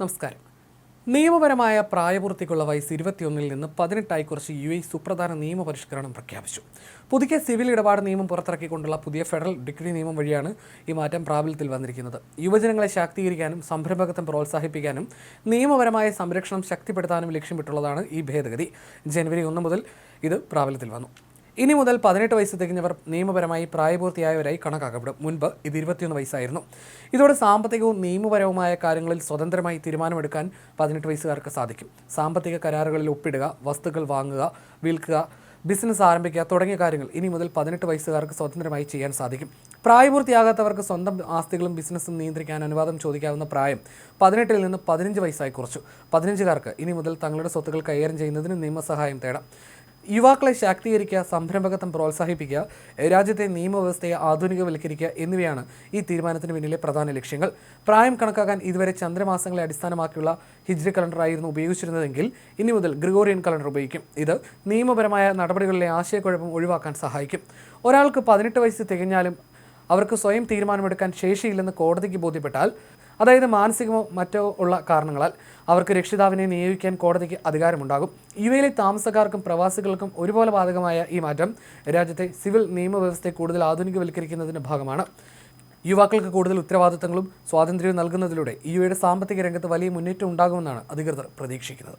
നമസ്കാരം. നിയമപരമായ പ്രായപൂർത്തിക്കുള്ള വയസ്സ് ഇരുപത്തിയൊന്നിൽ നിന്ന് പതിനെട്ടായി കുറച്ച് യു എ സുപ്രധാന നിയമപരിഷ്കരണം പ്രഖ്യാപിച്ചു. പുതുക്കിയ സിവിൽ ഇടപാട് നിയമം പുറത്തിറക്കിക്കൊണ്ടുള്ള പുതിയ ഫെഡറൽ ഡിഗ്രി നിയമം വഴിയാണ് ഈ മാറ്റം പ്രാബല്യത്തിൽ വന്നിരിക്കുന്നത്. യുവജനങ്ങളെ ശാക്തീകരിക്കാനും സംരംഭകത്വം പ്രോത്സാഹിപ്പിക്കാനും നിയമപരമായ സംരക്ഷണം ശക്തിപ്പെടുത്താനും ലക്ഷ്യമിട്ടുള്ളതാണ് ഈ ഭേദഗതി. ജനുവരി ഒന്ന് മുതൽ ഇത് പ്രാബല്യത്തിൽ വന്നു. ഇനി മുതൽ പതിനെട്ട് വയസ്സ് തികഞ്ഞവർ നിയമപരമായി പ്രായപൂർത്തിയായവരായി കണക്കാക്കപ്പെടും. മുൻപ് ഇത് ഇരുപത്തിയൊന്ന് വയസ്സായിരുന്നു. ഇതോടെ സാമ്പത്തികവും നിയമപരവുമായ കാര്യങ്ങളിൽ സ്വതന്ത്രമായി തീരുമാനമെടുക്കാൻ പതിനെട്ട് വയസ്സുകാർക്ക് സാധിക്കും. സാമ്പത്തിക കരാറുകളിൽ ഒപ്പിടുക വസ്തുക്കൾ വാങ്ങുക വിൽക്കുക ബിസിനസ് ആരംഭിക്കുക തുടങ്ങിയ കാര്യങ്ങൾ ഇനി മുതൽ പതിനെട്ട് വയസ്സുകാർക്ക് സ്വതന്ത്രമായി ചെയ്യാൻ സാധിക്കും. പ്രായപൂർത്തിയാകാത്തവർക്ക് സ്വന്തം ആസ്തികളും ബിസിനസ്സും നിയന്ത്രിക്കാൻ അനുവാദം ചോദിക്കാവുന്ന പ്രായം പതിനെട്ടിൽ നിന്ന് പതിനഞ്ച് വയസ്സായി കുറച്ചു. പതിനഞ്ചുകാർക്ക് ഇനി മുതൽ തങ്ങളുടെ സ്വത്തുക്കൾ കൈകാര്യം ചെയ്യുന്നതിന് നിയമസഹായം തേടാം. യുവാക്കളെ ശാക്തീകരിക്കുക സംരംഭകത്വം പ്രോത്സാഹിപ്പിക്കുക രാജ്യത്തെ നിയമവ്യവസ്ഥയെ ആധുനികവൽക്കരിക്കുക എന്നിവയാണ് ഈ തീരുമാനത്തിന് പിന്നിലെ പ്രധാന ലക്ഷ്യങ്ങൾ. പ്രായം കണക്കാക്കാൻ ഇതുവരെ ചന്ദ്രമാസങ്ങളെ അടിസ്ഥാനമാക്കിയുള്ള ഹിജ്രി കലണ്ടറായിരുന്നു ഉപയോഗിച്ചിരുന്നതെങ്കിൽ ഇനി മുതൽ ഗ്രിഗോറിയൻ കലണ്ടർ ഉപയോഗിക്കും. ഇത് നിയമപരമായ നടപടികളിലെ ആശയക്കുഴപ്പം ഒഴിവാക്കാൻ സഹായിക്കും. ഒരാൾക്ക് പതിനെട്ട് വയസ്സ് തികഞ്ഞാലും അവർക്ക് സ്വയം തീരുമാനമെടുക്കാൻ ശേഷിയില്ലെന്ന് കോടതിക്ക് ബോധ്യപ്പെട്ടാൽ അതായത് മാനസികമോ മറ്റോ ഉള്ള കാരണങ്ങളാൽ അവർക്ക് രക്ഷിതാവിനെ നിയോഗിക്കാൻ കോടതിക്ക് അധികാരമുണ്ടാകും. യു എയിലെ താമസക്കാർക്കും പ്രവാസികൾക്കും ഒരുപോലെ ബാധകമായ ഈ മാറ്റം രാജ്യത്തെ സിവിൽ നിയമവ്യവസ്ഥയെ കൂടുതൽ ആധുനികവൽക്കരിക്കുന്നതിന്റെ ഭാഗമാണ്. യുവാക്കൾക്ക് കൂടുതൽ ഉത്തരവാദിത്തങ്ങളും സ്വാതന്ത്ര്യവും നൽകുന്നതിലൂടെ യു എയുടെ സാമ്പത്തിക രംഗത്ത് വലിയ മുന്നേറ്റം ഉണ്ടാകുമെന്നാണ് അധികൃതർ പ്രതീക്ഷിക്കുന്നത്.